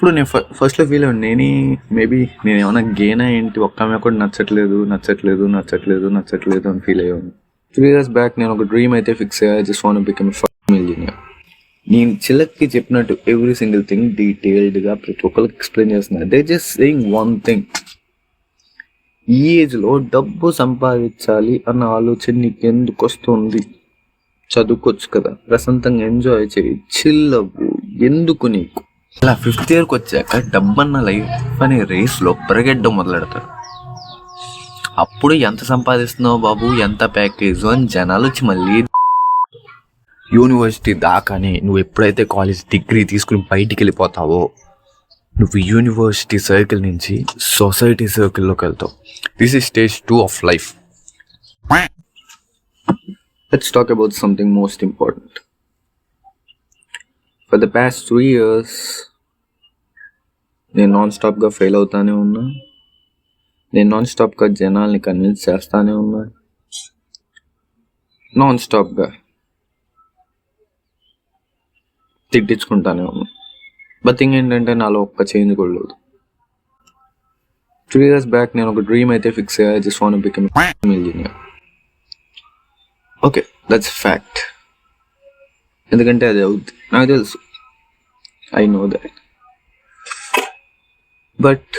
ఇప్పుడు నేను ఫ- ఫస్ట్లో ఫీల్ అయ్యాను నేనే మేబీ నేను ఏమైనా గేనా ఏంటి ఒక్క ఆమె కూడా నచ్చట్లేదు నచ్చట్లేదు నచ్చట్లేదు నచ్చట్లేదు అని ఫీల్ అయ్యాను. త్రీ ఇయర్స్ బ్యాక్ నేను ఒక డ్రీమ్ అయితే ఫిక్స్ అయ్యా జస్ట్ వాన్ బికమ్ ఇంజనీర్ నేను చిల్లక్కి చెప్పినట్టు ఎవ్రీ సింగిల్ థింగ్ డీటెయిల్డ్గా ప్రతి ఒక్కరికి ఎక్స్ప్లెయిన్ చేస్తున్నా. They just saying one thing ఈ ఏజ్లో డబ్బు సంపాదించాలి అన్న ఆలోచన నీకు ఎందుకు వస్తుంది? చదువుకోవచ్చు కదా ప్రశాంతంగా ఎంజాయ్ చేయి చిల్లవు ఎందుకు నీకు? ఇలా ఫిఫ్త్ ఇయర్కి వచ్చాక డబ్బన్న లైఫ్ అనే రేస్లో పరిగెట్టడం మొదలెడతారు. అప్పుడు ఎంత సంపాదిస్తున్నావు బాబు? ఎంత ప్యాకేజ్ అని జనాలు వచ్చి మళ్ళీ యూనివర్సిటీ దాకానే నువ్వు ఎప్పుడైతే కాలేజ్ డిగ్రీ తీసుకుని బయటికి వెళ్ళిపోతావో నువ్వు యూనివర్సిటీ సర్కిల్ నుంచి సొసైటీ సర్కిల్లోకి వెళ్తావు. This is stage two of life let's talk about something most important for the past three years నేను నాన్ స్టాప్గా ఫెయిల్ అవుతానే ఉన్నా. నేను నాన్ స్టాప్గా జనాల్ని కన్విన్స్ చేస్తానే ఉన్నా. నాన్ స్టాప్గా తిట్టించుకుంటానే ఉన్నా. బట్ థింగ్ ఏంటంటే నాలో ఒక్క చేంజ్ కూడా లేదు. త్రీ ఇయర్స్ బ్యాక్ నేను ఒక డ్రీమ్ అయితే ఫిక్స్ అయ్యా. Just want become engineer okay that's fact ఎందుకంటే అది అవుద్ది. నాకు తెలుసు. ఐ నో దాట్ బట్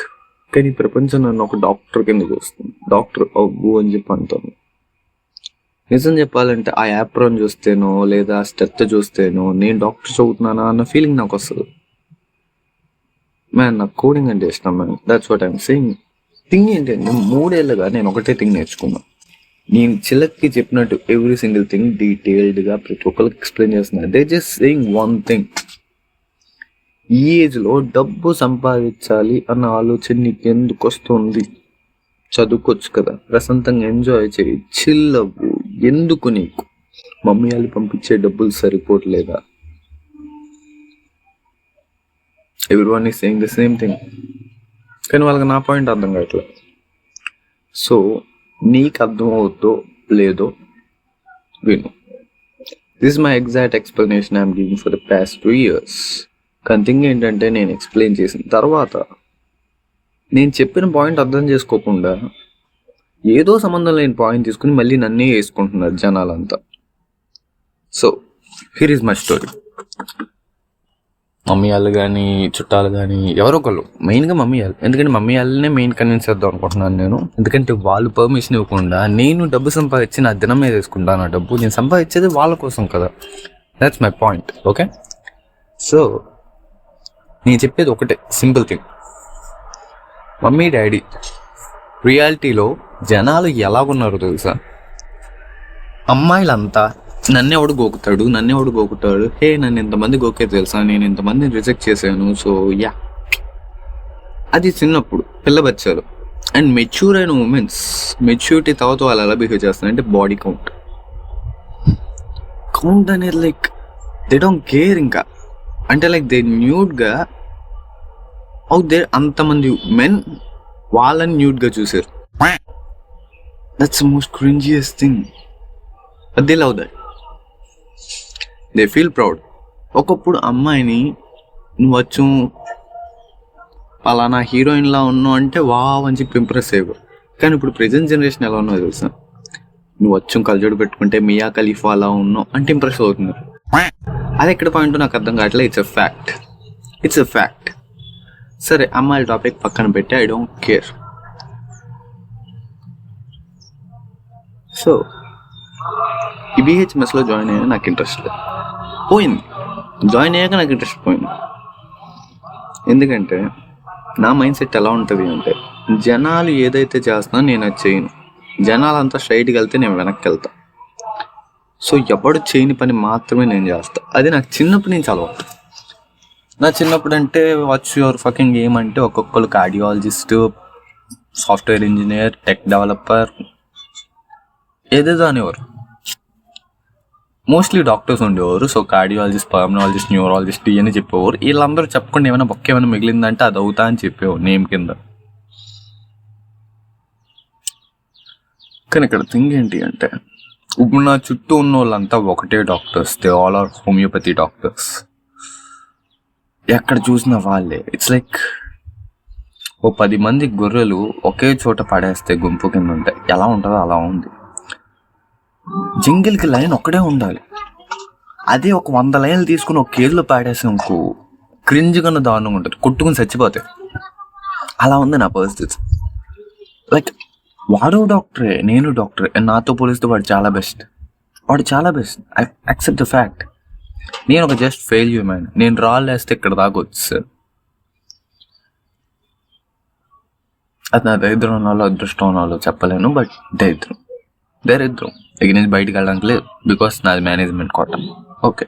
కానీ ప్రపంచం నన్ను ఒక డాక్టర్ కింద చూస్తుంది. డాక్టర్ అవ్వు అని చెప్పి అంటాను నిజం చెప్పాలంటే ఆ యాప్రాన్ చూస్తేనో లేదా స్టెత్ చూస్తేనో నేను డాక్టర్ చదువుతున్నానా అన్న ఫీలింగ్ నాకు వస్తుంది. మ్యాన్ నాకు కోడింగ్ అంటే ఇష్టం man that's what I'm saying thing ఏంటంటే మూడేళ్ళుగా నేను ఒకటే థింగ్ నేర్చుకున్నాను నేను చిలక్కి చెప్పినట్టు ఎవ్రీ సింగిల్ థింగ్ డీటెయిల్డ్గా ప్రతి ఒక్కరికి ఎక్స్ప్లెయిన్ చేస్తున్నా. They just saying one thing ఈ ఏజ్లో డబ్బు సంపాదించాలి అన్న ఆలోచన నీకు ఎందుకు వస్తుంది? చదువుకోవచ్చు కదా. ప్రశాంతంగా ఎంజాయ్ చేయి. చిల్ అవ్వు. ఎందుకు నీకు? మమ్మీ వాళ్ళు పంపించే డబ్బులు సరిపోవట్లేదా? ఎవ్రీవన్ ఈ is saying the same thing కానీ వాళ్ళకి నా పాయింట్ అర్థం కావట్లేదు సో నీకు అర్థమవుతో లేదో విను. This my exact explanation I'm giving for the past two years కానీ థింగ్ ఏంటంటే నేను ఎక్స్ప్లెయిన్ చేసిన తర్వాత నేను చెప్పిన పాయింట్ అర్థం చేసుకోకుండా ఏదో సంబంధం లేని పాయింట్ తీసుకుని మళ్ళీ నన్నే వేసుకుంటున్నారు జనాలంతా. So here is my story mummy వాళ్ళు కానీ చుట్టాలు కానీ ఎవరో ఒకళ్ళు. మెయిన్గా మమ్మీ వాళ్ళు. ఎందుకంటే మమ్మీ వాళ్ళనే మెయిన్ కన్విన్స్ చేద్దాం అనుకుంటున్నాను నేను. ఎందుకంటే వాళ్ళు పర్మిషన్ ఇవ్వకుండా నేను డబ్బు సంపాదించి నా దినం మీద వేసుకుంటాను ఆ డబ్బు. నేను సంపాదించేది వాళ్ళ కోసం కదా. That's my point okay so నేను చెప్పేది ఒకటే సింపుల్ థింగ్. మమ్మీ డాడీ రియాలిటీలో జనాలు ఎలాగున్నారో తెలుసా? అమ్మాయిలంతా నన్నెవడు ఎవడు గోకుతాడు నన్నెవడు ఎవడు గోకుతాడు హే నన్ను ఇంతమంది గోకే తెలుసా? నేను ఇంతమందిని రిజెక్ట్ చేశాను సో యా. అది చిన్నప్పుడు పిల్లబచ్చారు అండ్ మెచ్యూర్ అయిన ఉమెన్స్ మెచ్యూరిటీ తర్వాత వాళ్ళు ఎలా బిహేవ్ చేస్తారు అంటే బాడీ కౌంట్. కౌంట్ అనేది లైక్ దే డోంట్ కేర్ ఇంకా. అంటే లైక్ దే న్యూడ్గా అవుట్ దే అంతమంది మెన్ వాళ్ళని న్యూడ్గా చూసారు. That's most cringeous thing they love that they feel proud ఒకప్పుడు అమ్మాయిని నువ్వు వచ్చు పలానా హీరోయిన్లా ఉన్నావు అంటే వావ్ అని చెప్పి ఇంప్రెస్ అయ్యేవారు. కానీ ఇప్పుడు ప్రజెంట్ జనరేషన్ ఎలా ఉన్నావు తెలుసా? నువ్వు వచ్చం కలజోడు పెట్టుకుంటే మియా ఖలీఫా అలా ఉన్నావు అంటే ఇంప్రెస్ అవుతున్నారు. అది ఎక్కడ పాయింట్ నాకు అర్థం కావట్లేదు? It's a fact it's a fact సరే అమ్మాయిల టాపిక్ పక్కన పెట్టి ఐ డోంట్ కేర్ సో ఈ బీహెచ్ఎంఎస్లో జాయిన్ అయ్యాక నాకు ఇంట్రెస్ట్ లేదు. పోయింది. జాయిన్ అయ్యాక నాకు ఇంట్రెస్ట్ పోయింది. ఎందుకంటే నా మైండ్ సెట్ ఎలా ఉంటుంది అంటే జనాలు ఏదైతే చేస్తున్నా నేను అది చేయను. జనాలంతా స్ట్రైట్కి వెళ్తే నేను వెనక్కి వెళ్తాను సో ఎవడు చేయని పని మాత్రమే నేను చేస్తాను అది నాకు చిన్నప్పటి నుంచి అలవాటు. నా చిన్నప్పుడు అంటే వాచ్ యువర్ ఫకింగ్ గేమ్ అంటే ఒక్కొక్కరు cardiologist software engineer tech developer ఏదేదో అనేవారు. మోస్ట్లీ డాక్టర్స్ ఉండేవారు. సో కార్డియాలజిస్ట్ పర్మనాలజిస్ట్ న్యూరాలజిస్ట్ ఇవన్నీ చెప్పేవారు. వీళ్ళందరూ చెప్పకుండా ఏమైనా బొక్క ఏమైనా మిగిలిందంటే అది అవుతా అని చెప్పేవారు నేమ్ కింద. కానీ ఇక్కడ థింగ్ ఏంటి అంటే ఇప్పుడు నా చుట్టూ ఉన్న వాళ్ళంతా ఒకటే doctors. They all are homeopathy doctors ఎక్కడ చూసినా వాళ్ళే. ఇట్స్ లైక్ ఓ పది మంది గొర్రెలు ఒకే చోట పడేస్తే గుంపు కింద ఉంటాయి. ఎలా ఉంటుందో అలా ఉంది. జింగిల్కి లైన్ ఒక్కడే ఉండాలి. అదే ఒక వంద లైన్లు తీసుకుని ఒక కేజీలో పాడేసి ఇంకో దారుణంగా ఉంటుంది. కొట్టుకుని చచ్చిపోతాయి. అలా ఉంది నా పరిస్థితి. లైక్ వాడు డాక్టరే నేను డాక్టరే నాతో పోలిస్తే వాడు చాలా బెస్ట్. వాడు చాలా best. I accept the fact. నేను ఒక జస్ట్ ఫెయిల్ మ్యాన్ నేను రాళ్ళు వేస్తే ఇక్కడ దాకా సార్ అది నా దరిద్రం ఉన్నాలో అదృష్టం ఉన్నాలో చెప్పలేను బట్ దరిద్రం. దరిద్రం. దగ్గర నుంచి బయటికి వెళ్ళడానికి లేదు బికాస్ నాది మేనేజ్మెంట్ కోటం. ఓకే.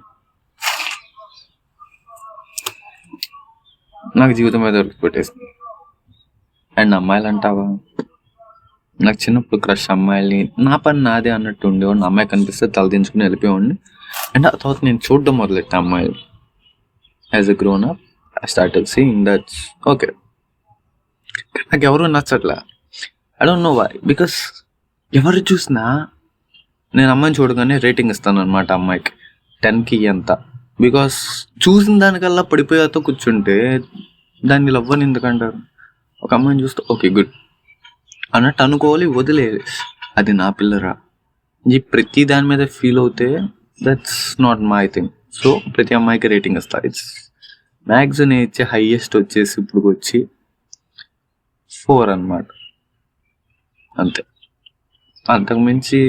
నాకు జీవితం మీద దొరికి పెట్టేసింది అండ్ అమ్మాయిలు అంటావా నాకు చిన్నప్పుడు క్రష్ అమ్మాయిని నా పని నాదే అన్నట్టు ఉండేవాడిని. అమ్మాయి కనిపిస్తే తలదించుకుని వెళ్ళిపోయేవాడిని. అండ్ ఆ తర్వాత నేను చూడడం మొదలెట్టా అమ్మాయిలు as a grown up I start seeing that's okay నాకు ఎవరు నచ్చట్లా. I don't know why because ఎవరు చూసినా నేను అమ్మాయిని చూడగానే రేటింగ్ ఇస్తాను అనమాట అమ్మాయికి. టెన్కి ఎంత. బికాస్ చూసిన దానికల్లా పడిపోయాతో కూర్చుంటే దాన్ని లవ్వని ఎందుకంటారు ఒక అమ్మాయిని చూస్తే ఓకే గుడ్ అన్నట్టు అనుకోవాలి వదిలేయాలి. అది నా పిల్లరా. ఈ ప్రతి దాని మీద ఫీల్ అవుతే that's not my thing so ప్రతి అమ్మాయికి రేటింగ్ ఇస్తా. ఇట్స్ మ్యాక్స్ నేను ఇచ్చే హైయెస్ట్ వచ్చేసి ఇప్పుడు వచ్చి ఫోర్ అన్నమాట. అంతే. అంతకుమించి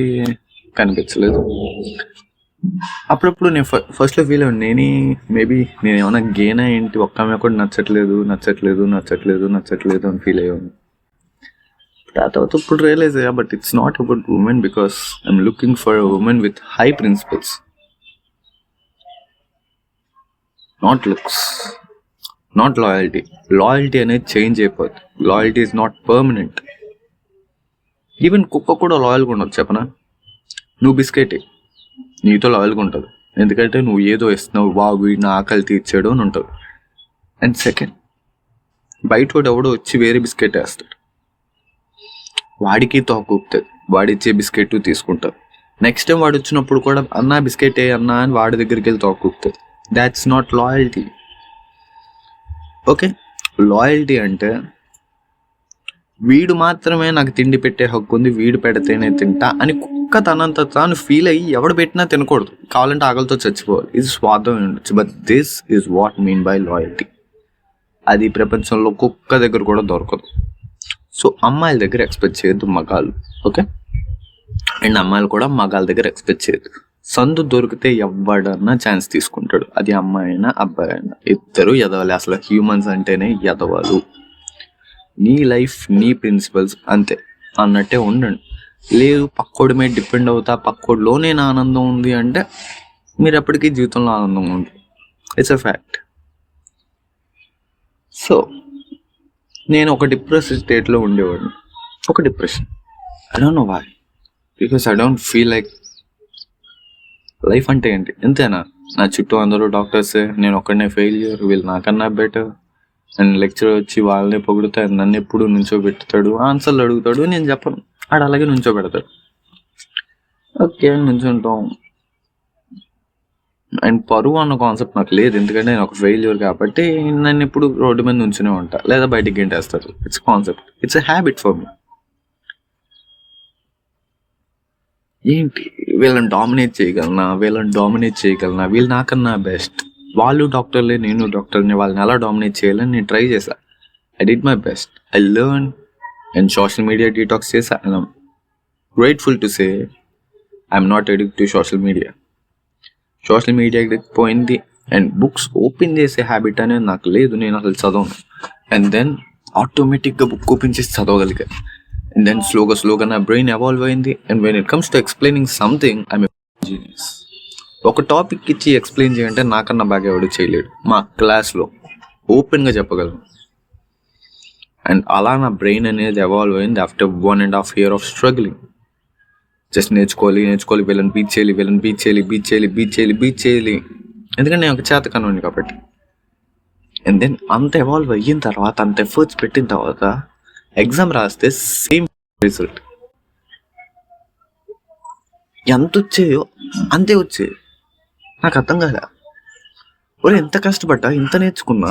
కనిపించలేదు. అప్పుడప్పుడు నేను ఫస్ట్లో ఫీల్ అయ్యాను నేనే మేబీ నేను ఏమైనా గేనా ఏంటి ఒక్క ఆమె కూడా నచ్చట్లేదు నచ్చట్లేదు నచ్చట్లేదు నచ్చట్లేదు అని ఫీల్ అయ్యాను. ఆ తర్వాత ఇప్పుడు రియలైజ్ అయ్యా but it's not about women because I'm looking for women with high principles not looks not loyalty loyalty అనేది చేంజ్ అయిపోద్ది. Loyalty is not permanent even కుక్క కూడా లాయల్గా ఉండదు చెప్పనా? నువ్వు బిస్కెట్. నీతో లాయల్గా ఉంటుంది. ఎందుకంటే నువ్వు ఏదో ఇస్తున్నావు బాగు నా ఆకలి తీర్చాడు అని ఉంటుంది. అండ్ సెకండ్ బయట వాడు ఎవడో వచ్చి వేరే బిస్కెట్ వేస్తాడు. వాడికి తోకూపుతుంది వాడిచ్చే బిస్కెట్ తీసుకుంటారు. నెక్స్ట్ టైం వాడు వచ్చినప్పుడు కూడా అన్నా బిస్కెట్ ఏ అన్నా అని వాడి దగ్గరికి వెళ్ళి తోకూపుతుంది that's not loyalty okay loyalty అంటే వీడు మాత్రమే నాకు తిండి పెట్టే హక్కు ఉంది వీడు పెడితేనే తింటా అని కుక్క తనంత తాను ఫీల్ అయ్యి ఎవడు పెట్టినా తినకూడదు. కావాలంటే ఆకలితో చచ్చిపోవాలి. ఇది స్వార్థం ఉండొచ్చు. But this is what mean by loyalty అది ప్రపంచంలో కుక్క దగ్గర కూడా దొరకదు. సో అమ్మాయిల దగ్గర ఎక్స్పెక్ట్ చేయొద్దు మగాళ్ళు ఓకే అండ్ అమ్మాయిలు కూడా మగాళ్ళ దగ్గర ఎక్స్పెక్ట్ చేయొద్దు. సందు దొరికితే ఎవడన్నా ఛాన్స్ తీసుకుంటాడు. అది అమ్మాయి అయినా అబ్బాయి అయినా. ఇద్దరు ఎదవాలి. అసలు హ్యూమన్స్ అంటేనే ఎదవాలు. నీ లైఫ్ నీ ప్రిన్సిపల్స్ అంతే. అన్నట్టే ఉండండి. లేదు పక్కోడి మీద డిపెండ్ అవుతా పక్కోడిలోనే నా ఆనందం ఉంది అంటే మీరు ఎప్పటికీ జీవితంలో ఆనందంగా ఉంది ఇట్స్ అ ఫ్యాక్ట్ సో నేను ఒక డిప్రెస్ స్టేట్లో ఉండేవాడిని. ఒక depression. I don't know why because I don't feel like life అంటే ఏంటి? ఎంతేనా నా చుట్టూ అందరూ డాక్టర్సే నేను ఒక్కడనే ఫెయిల్యూర్ వీళ్ళు నాకన్నా బెటర్ అండ్ లెక్చర్ వచ్చి వాళ్ళనే పొగుడుతా నన్ను ఎప్పుడు నుంచోబెట్టుతాడు ఆన్సర్లు అడుగుతాడు నేను చెప్పను. ఆడ అలాగే నుంచోబెడతాడు. ఓకే నుంచుంటాం. అండ్ పరువు అన్న కాన్సెప్ట్ నాకు లేదు. ఎందుకంటే నేను ఒక ఫెయిల్యూర్ కాబట్టి నన్ను ఇప్పుడు రోడ్డు మీద నుంచునే ఉంటా. లేదా బయటికి గెంటేస్తారు. It's concept it's a habit for me ఏంటి? వీళ్ళని డామినేట్ చేయగలనా? వీళ్ళని డామినేట్ చేయగలనా? వీళ్ళు నాకన్నా బెస్ట్ వాళ్ళు డాక్టర్లే నేను డాక్టర్ని వాళ్ళని ఎలా డామినేట్ చేయాలని నేను ట్రై చేశా. I did my best I learn and social media detox చేశా. And grateful to say I'm not addict to social media social media పోయింది అండ్ బుక్స్ ఓపెన్ చేసే హ్యాబిట్ అనేది నాకు లేదు నేను అసలు చదవను. అండ్ దెన్ ఆటోమేటిక్గా బుక్ ఓపెన్ చేసి చదవగలిగా. అండ్ దెన్ స్లోగా స్లోగా నా బ్రెయిన్ ఎవాల్వ్ అయింది. And when it comes to explaining something I'm genius ఒక టాపిక్ ఇచ్చి ఎక్స్ప్లెయిన్ చేయంటే నాకన్నా బాగా ఎవడు చేయలేడు. మా క్లాస్లో ఓపెన్గా చెప్పగలను. అండ్ అలా నా బ్రెయిన్ అనేది ఎవాల్వ్ అయింది after one and half year of struggling just నేర్చుకోవాలి నేర్చుకోవాలి వీళ్ళని బీచ్ చేయాలి వీళ్ళని బీచ్ చేయాలి బీచ్ చేయాలి బీచ్ చేయాలి బీచ్ చేయాలి. ఎందుకంటే నేను ఒక చేత కనుండి కాబట్టి. అండ్ దెన్ అంత ఎవాల్వ్ అయిన తర్వాత అంత ఎఫర్ట్స్ పెట్టిన తర్వాత ఎగ్జామ్ రాస్తే సేమ్ రిజల్ట్ ఎంత వచ్చాయో అంతే వచ్చాయి. నాకు అర్థం కాలే. ఒరే ఎంత కష్టపడ్డా ఇంత నేర్చుకున్నా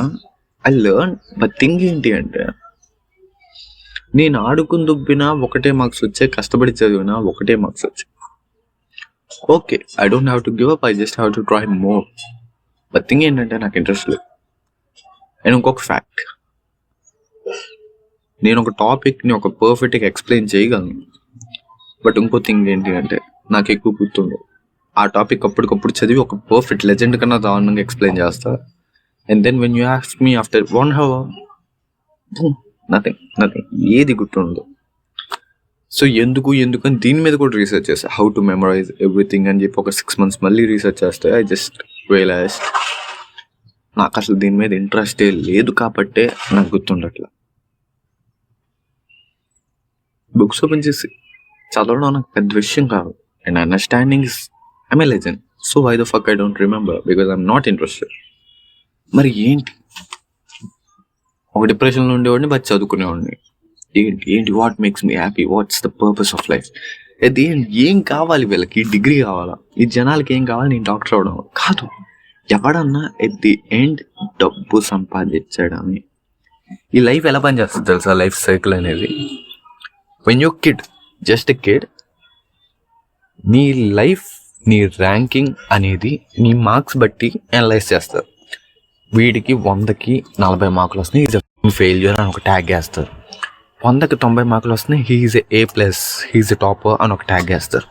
ఐ లెర్న్ బట్ థింగ్ ఏంటి అంటే నేను ఆడుకుని దుబ్బినా ఒకటే మార్క్స్ వచ్చాయి కష్టపడి చదివినా ఒకటే మార్క్స్ వచ్చాయి. Okay I don't have to give up I just have to try more but thing ఏంటంటే నాకు ఇంట్రెస్ట్ లేదు. అండ్ ఇంకొక ఫ్యాక్ట్ నేను ఒక టాపిక్ని ఒక పర్ఫెక్ట్గా ఎక్స్ప్లెయిన్ చేయగలను. బట్ ఇంకో థింగ్ ఏంటి అంటే నాకు ఎక్కువ గుర్తుండదు. ఆ టాపిక్ అప్పటికప్పుడు చదివి ఒక పర్ఫెక్ట్ లెజెండ్ కన్నా దారుణంగా ఎక్స్ప్లెయిన్ చేస్తా. And then when you has me after one hour nothing nothing ఏది గుర్తుండదు. సో ఎందుకు ఎందుకు అని దీని మీద కూడా రీసెర్చ్ చేస్తా. హౌ టు మెమరైజ్ ఎవ్రీథింగ్ అని చెప్పి ఒక సిక్స్ మంత్స్ మళ్ళీ రీసెర్చ్ చేస్తే. ఐ జస్ట్ రియలైజ్ నాకు అసలు దీని మీద ఇంట్రెస్టే లేదు కాబట్టే నాకు గుర్తుండట్లా. బుక్స్ ఓపెన్ చేసి చదవడం నాకు పెద్ద విషయం కాదు. And understanding is I'm a legend so why the fuck I don't remember because I'm not interested మరి ఏంటి? ఒక డిప్రెషన్లో ఉండేవాడిని బట్ చదువుకునేవాడిని. ఏంటి ఏంటి what makes me happy what's the purpose of life అది ఏం కావాలి వీళ్ళకి? డిగ్రీ కావాలా? ఈ జనాలకి ఏం కావాలి? నేను డాక్టర్ అవడం. కాదు. ఎవడన్నా ఎట్ ది ఎండ్ డబ్బు సంపాదించడమే ఈ లైఫ్ ఎలా పనిచేస్తుంది తెలుసా? లైఫ్ సైకిల్ అనేది. When you kid just kid నీ లైఫ్ నీ ర్యాంకింగ్ అనేది నీ మార్క్స్ బట్టి అనలైజ్ చేస్తారు. వీడికి వందకి నలభై మార్కులు వస్తున్నాయి. ఈజ్ ఫెయిల్యూర్ అని ఒక ట్యాగ్ వేస్తారు. వందకి తొంభై మార్కులు వస్తున్నాయి. He's A plus he's a topper అని ఒక ట్యాగ్ వేస్తారు.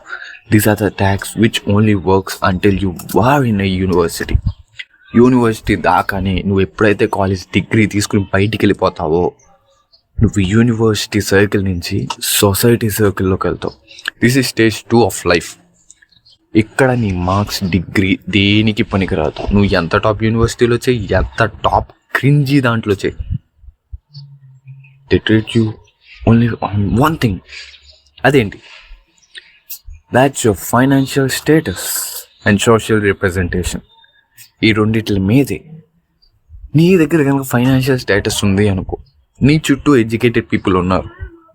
These are the tags which only works until you were in a university university దాకానే నువ్వు ఎప్పుడైతే కాలేజ్ డిగ్రీ తీసుకుని బయటికి వెళ్ళిపోతావో నువ్వు యూనివర్సిటీ సర్కిల్ నుంచి సొసైటీ సర్కిల్లోకి వెళ్తావు. This is stage two of life ఇక్కడ నీ మార్క్స్ డిగ్రీ దేనికి పనికిరాదు? నువ్వు ఎంత టాప్ యూనివర్సిటీలో చేయి ఎంత టాప్ క్రింజీ దాంట్లో చేయి. They treat you only one thing అదేంటి? That's your financial status and social representation ఈ రెండిట్ల మీదే. నీ దగ్గర కనుక ఫైనాన్షియల్ స్టేటస్ ఉంది అనుకో నీ చుట్టూ ఎడ్యుకేటెడ్ పీపుల్ ఉన్నారు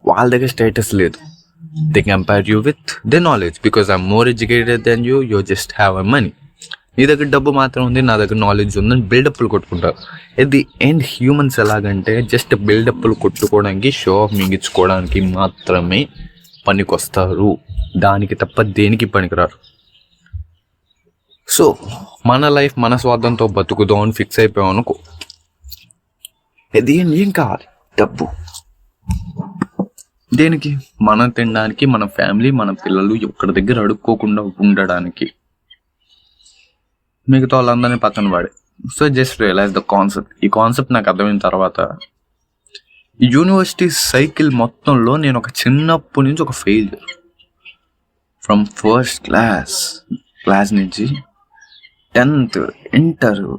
వాళ్ళ దగ్గర స్టేటస్ లేదు. They compare you with the knowledge because I'm more educated then you you just have a money నీ దగ్గర డబ్బు మాత్రం ఉంది నా దగ్గర నాలెడ్జ్ ఉందని బిల్డప్లు కొట్టుకుంటారు ఎట్ ది ఎండ్ హ్యూమన్స్ ఎలాగంటే జస్ట్ బిల్డప్లు కొట్టుకోవడానికి షో ఆఫ్ మింగించుకోవడానికి మాత్రమే పనికొస్తారు. దానికి తప్ప దేనికి పనికిరారు? సో మన లైఫ్ మన స్వార్థంతో బతుకుదాం అని ఫిక్స్ అయిపోయాం అనుకో. ఇది ఏం కావాలి? డబ్బు. దేనికి? మనం తినడానికి మన ఫ్యామిలీ మన పిల్లలు ఒక్కడి దగ్గర అడుక్కోకుండా ఉండడానికి. మిగతా వాళ్ళందరినీ పక్కన పడే. So just realise the concept ఈ కాన్సెప్ట్ నాకు అర్థమైన తర్వాత యూనివర్సిటీ సైకిల్ మొత్తంలో నేను ఒక చిన్నప్పటి నుంచి ఒక failure from first class class నుంచి టెన్త్ ఇంటర్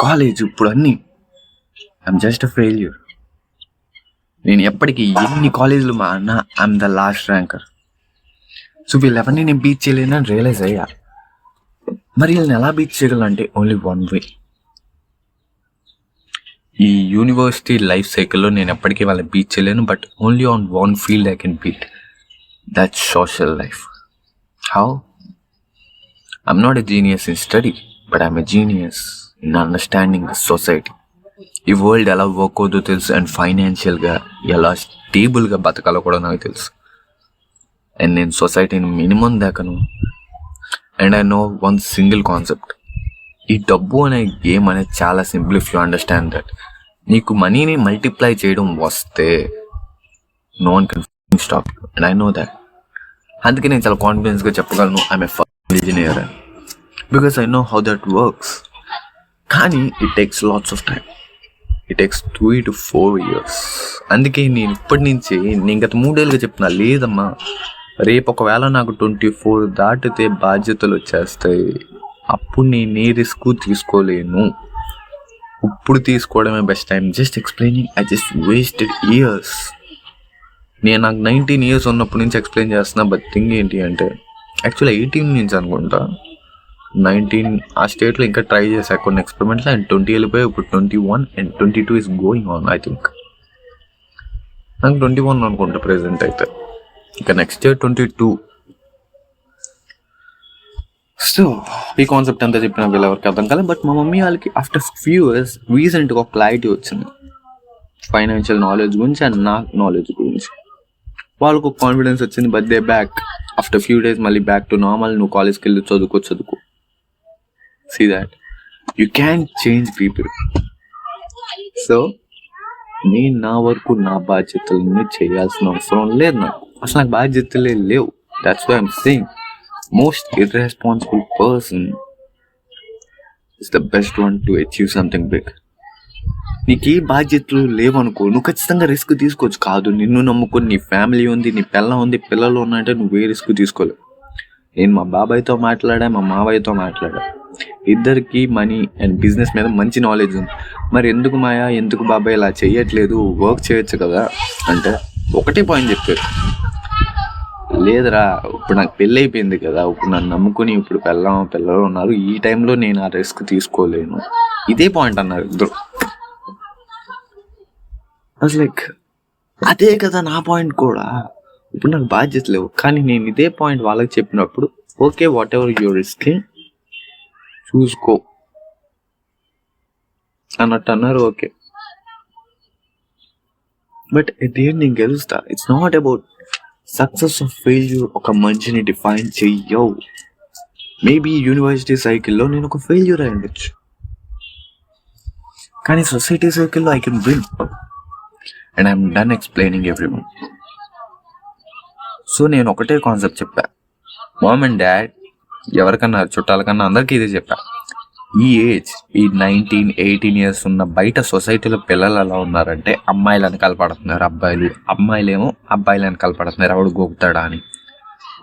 కాలేజ్ ఇప్పుడు అన్నీ. ఐఎమ్ జస్ట్ ఫెయిల్యూర్ నేను ఎప్పటికీ ఎన్ని కాలేజీలు మా అన్న I'm the last ranker so వీళ్ళెవరిని నేను బీచ్ చేయలేనని రియలైజ్ అయ్యా. మరి వీళ్ళని ఎలా బీచ్ చేయగలంటే ఓన్లీ వన్ వే ఈ యూనివర్సిటీ లైఫ్ సైకిల్లో నేను ఎప్పటికీ వాళ్ళని బీట్ చేయలేను but only on one field I can beat that social life how I'm not a genius in study but I'm a genius in understanding the society ఈ world ఎలా work అవుతుందో తెలుసు and ఫైనాన్షియల్గా ఎలా స్టేబుల్గా బతకాలో కూడా నాకు తెలుసు. అండ్ నేను సొసైటీని minimum దాకను. And I know one single concept. ఈ డబ్బు అనే గేమ్ అనేది చాలా simple if you understand that. నీకు మనీని మల్టిప్లై చేయడం వస్తే no one can stop. And I know that. అందుకే నేను చాలా కాన్ఫిడెన్స్గా చెప్పగలను I'm a engineer because I know how that works కానీ it takes lots of time it takes two to four years అందుకే నేను ఇప్పటి నుంచి నేను గత మూడేళ్ళుగా చెప్తున్నా లేదమ్మా. రేపు ఒకవేళ నాకు ట్వంటీ ఫోర్ దాటితే బాధ్యతలు వచ్చేస్తాయి. అప్పుడు నేను ఏ రిస్క్ తీసుకోలేను. ఇప్పుడు తీసుకోవడమే best time just explaining I just wasted years నేను నాకు నైన్టీన్ ఇయర్స్ ఉన్నప్పటి నుంచి ఎక్స్ప్లెయిన్ చేస్తున్నా బట్ థింగ్ ఏంటి అంటే యాక్చువల్లీ ఎయిటీన్ నుంచి అనుకుంటా. నైన్టీన్ ఆ స్టేట్లో ఇంకా ట్రై చేశా కొన్ని ఎక్స్పెరిమెంట్స్ అండ్ ట్వంటీ వెళ్ళిపోయి ఇప్పుడు twenty one and twenty two is going on I think నాకు ట్వంటీ వన్ అనుకుంటా ప్రెసెంట్ అయితే. ఇంకా next year twenty two so ఈ కాన్సెప్ట్ అంతా చెప్పిన వీళ్ళు ఎవరికి అర్థం కాలేదు బట్ మా మమ్మీ వాళ్ళకి ఆఫ్టర్ ఫ్యూ ఇయర్స్ రీసెంట్గా ఒక క్లారిటీ వచ్చింది. ఫైనాన్షియల్ నాలెడ్జ్ గురించి అండ్ నా నాలెడ్జ్ గురించి. వాళ్ళకు ఒక కాన్ఫిడెన్స్ వచ్చింది but they back after few days మళ్ళీ బ్యాక్ టు నార్మల్ నువ్వు కాలేజ్కి వెళ్ళి చదువుకో చదువుకో. See that you can change people so నేను నా వరకు నా బాధ్యతలని చేయాల్సిన అవసరం లేదు నాకు. అసలు నాకు బాధ్యతలే లేవు. That's why I'm saying most irresponsible person is the best one to achieve something big నీకు ఏ బాధ్యతలు లేవనుకో నువ్వు ఖచ్చితంగా రిస్క్ తీసుకోవచ్చు. కాదు నిన్ను నమ్ముకొని నీ ఫ్యామిలీ ఉంది నీ పిల్ల ఉంది పిల్లలు ఉన్నాయంటే నువ్వు ఏ రిస్క్ తీసుకోలేవు. నేను మా బాబాయ్తో మాట్లాడా మా మావయ్యతో మాట్లాడా? ఇద్దరికి మనీ అండ్ బిజినెస్ మీద మంచి నాలెడ్జ్ ఉంది. మరి ఎందుకు మాయా? ఎందుకు బాబాయ్ ఇలా చేయట్లేదు వర్క్ చేయొచ్చు కదా? అంటే ఒకటే పాయింట్ చెప్పారు. లేదురా ఇప్పుడు నాకు పెళ్ళి అయిపోయింది కదా. ఇప్పుడు నన్ను నమ్ముకుని ఇప్పుడు పెళ్ళం పిల్లలు ఉన్నారు. ఈ టైంలో నేను ఆ రిస్క్ తీసుకోలేను. ఇదే పాయింట్ అన్నారు ఇద్దరు. అసలు లైక్ అదే కదా నా పాయింట్ కూడా. ఇప్పుడు నాకు బాధ్యత లేవు. కానీ నేను ఇదే పాయింట్ వాళ్ళకి చెప్పినప్పుడు okay whatever you're risking చూసుకో. అన్నట్టు అన్నారు ఓకే. బట్ దేని నేను గెలుస్తా. It's not about success of failure ఒక మనిషిని డిఫైన్ చెయ్యవు. మేబీ యూనివర్సిటీ సైకిల్లో నేను ఒక ఫెయిల్యూర్ అయి ఉండొచ్చు. కానీ సొసైటీ సైకిల్లో I can win and I'm done explaining everyone so నేను ఒకటే కాన్సెప్ట్ చెప్పా. మామ్ అండ్ డాడ్ ఎవరికన్నా చుట్టాలకన్నా అందరికీ ఇదే చెప్పా. ఈ ఏజ్ ఈ నైన్టీన్ ఎయిటీన్ ఇయర్స్ ఉన్న బయట సొసైటీలో పిల్లలు ఎలా ఉన్నారంటే అమ్మాయిలు అని కలపడుతున్నారు అబ్బాయిలు. అమ్మాయిలేమో అని కలపడుతున్నారు ఎవడు గోపుతాడా అని.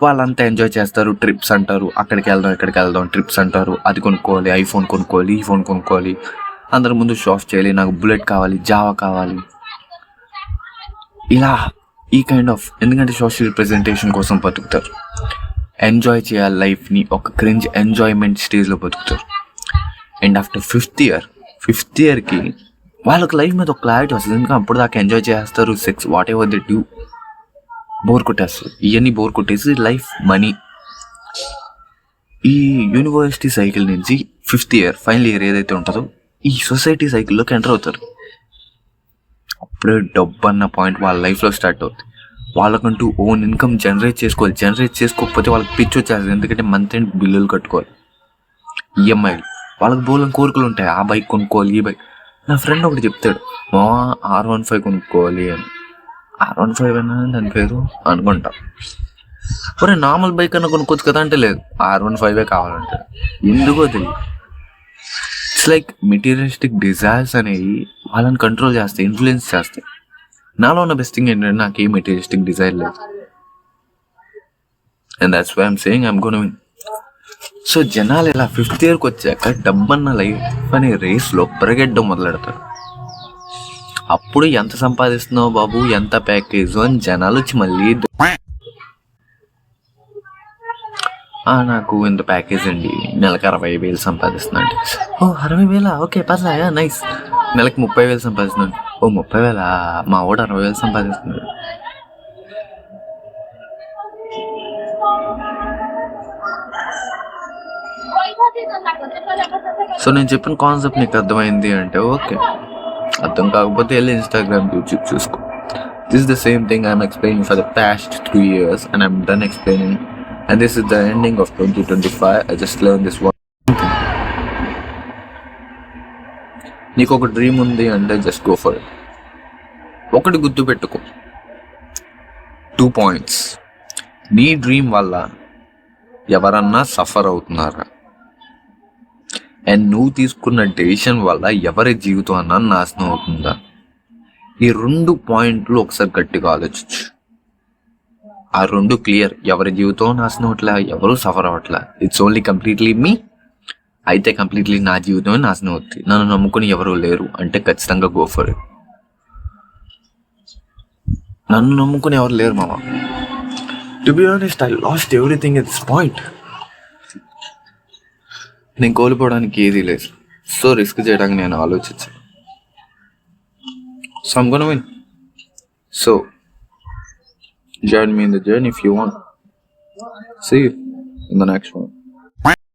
వాళ్ళంతా ఎంజాయ్ చేస్తారు ట్రిప్స్ అంటారు. అక్కడికి వెళ్దాం ఇక్కడికి వెళ్దాం ట్రిప్స్ అంటారు. అది కొనుక్కోవాలి ఐఫోన్ కొనుక్కోవాలి ఈ ఫోన్ కొనుక్కోవాలి. అందరి ముందు షాప్ చేయాలి నాకు బుల్లెట్ కావాలి జావా కావాలి. ఇలా ఈ కైండ్ ఆఫ్ ఎందుకంటే సోషల్ రిప్రజెంటేషన్ కోసం బతుకుతారు. ఎంజాయ్ చేయాలి లైఫ్ని ఒక క్రింజ్ ఎంజాయ్మెంట్ స్టేజ్లో బతుకుతారు. And after fifth year fifth ఇయర్కి వాళ్ళకి లైఫ్ మీద ఒక క్లారిటీ వస్తుంది. ఎందుకంటే అప్పుడు దాకా ఎంజాయ్ చేస్తారు sex whatever they do bore కొట్టేస్తారు. ఇవన్నీ బోర్ కొట్టేసి లైఫ్ మనీ ఈ యూనివర్సిటీ సైకిల్ నుంచి ఫిఫ్త్ ఇయర్ ఫైనల్ ఇయర్ ఏదైతే ఉంటుందో ఈ సొసైటీ సైకిల్లోకి ఎంటర్ అవుతారు. అప్పుడే డబ్బు అన్న పాయింట్ వాళ్ళ లైఫ్లో స్టార్ట్ అవుతుంది వాళ్ళకంటూ ఓన్ ఇన్కమ్ జనరేట్ చేసుకోవాలి. జనరేట్ చేసుకోకపోతే వాళ్ళకి పిచ్చి వచ్చేస్తుంది. ఎందుకంటే మంత్ ఎండ్ బిల్లులు కట్టుకోవాలి. ఈఎంఐలు వాళ్ళకి బోలం కోరికలు ఉంటాయి. ఆ బైక్ కొనుక్కోవాలి ఈ బైక్ నా ఫ్రెండ్ ఒకటి చెప్తాడు. మా ఆర్ వన్ ఫైవ్ కొనుక్కోవాలి అని. ఆర్ వన్ ఫైవ్ అయినా దాని పేరు అనుకుంటా. ఒరే నార్మల్ బైక్ అన్న కొనుక్కోవచ్చు కదా అంటే లేదు. ఆర్ వన్ ఫైవే కావాలంటే. ఎందుకో తెలియదు ఇట్స్ లైక్ మెటీరియలిస్టిక్ డిజైర్స్ అనేవి వాళ్ళని కంట్రోల్ చేస్తాయి ఇన్ఫ్లుయెన్స్ చేస్తాయి. నాలో ఉన్న బెస్ట్ థింగ్ ఏంటంటే నాకు ఏ మెటీరియలిస్టిక్ డిజైర్ లేదు. And that's why I'm saying I'm gonna win so జనాలు ఇలా ఫిఫ్త్ ఇయర్కి వచ్చాక డబ్బన్న లైఫ్ అనే రేస్లో పరిగెట్టడం మొదలెడతారు. అప్పుడు ఎంత సంపాదిస్తున్నావు బాబు? ఎంత ప్యాకేజ్ అని జనాలు వచ్చి మళ్ళీ "ఆ, నాకు ఇంత ప్యాకేజ్ అండి. నెలకు అరవై వేలు సంపాదిస్తున్నాడు. ఓ అరవై వేలా? ఓకే పర్లే నైస్ నెలకు ముప్పై వేలు సంపాదిస్తున్నాడు. ఓ ముప్పై వేలా? మా వాడు అరవై వేలు సంపాదిస్తున్నాడు. సో నేను చెప్పిన కాన్సెప్ట్ నీకు అర్థమైంది అంటే ఓకే. అర్థం కాకపోతే వెళ్ళి ఇన్స్టాగ్రామ్ యూట్యూబ్ చూసుకో. This the same thing I'm explaining for the past three years and I'm done explaining and this is the ending of twenty twenty five learned just learn this నీకు ఒక dream ఉంది అంటే just go for it ఒకటి గుర్తు పెట్టుకో. Two points నీ dream వల్ల ఎవరన్నా సఫర్ అవుతున్నారా? అండ్ నువ్వు తీసుకున్న డెసిషన్ వల్ల ఎవరి జీవితం అన్నా నాశనం అవుతుందా? ఈ రెండు పాయింట్లు ఒకసారి గట్టిగా ఆలోచించు. ఆ రెండు క్లియర్. ఎవరి జీవితం నాశనం అవట్లా ఎవరు సఫర్ అవ్వట్లా. ఇట్స్ ఓన్లీ కంప్లీట్లీ మీ అయితే కంప్లీట్లీ నా జీవితం నాశనం అవుతుంది నన్ను నమ్ముకుని ఎవరు లేరు. అంటే ఖచ్చితంగా గో ఫర్ ఇట్ నన్ను నమ్ముకుని ఎవరు లేరు మామ. To be honest I lost everything at this point నేను కోల్పోవడానికి ఏదీ లేదు. సో రిస్క్ చేయడానికి నేను ఆలోచించాను. So I'm join me in the journey if you want. See you in the next one.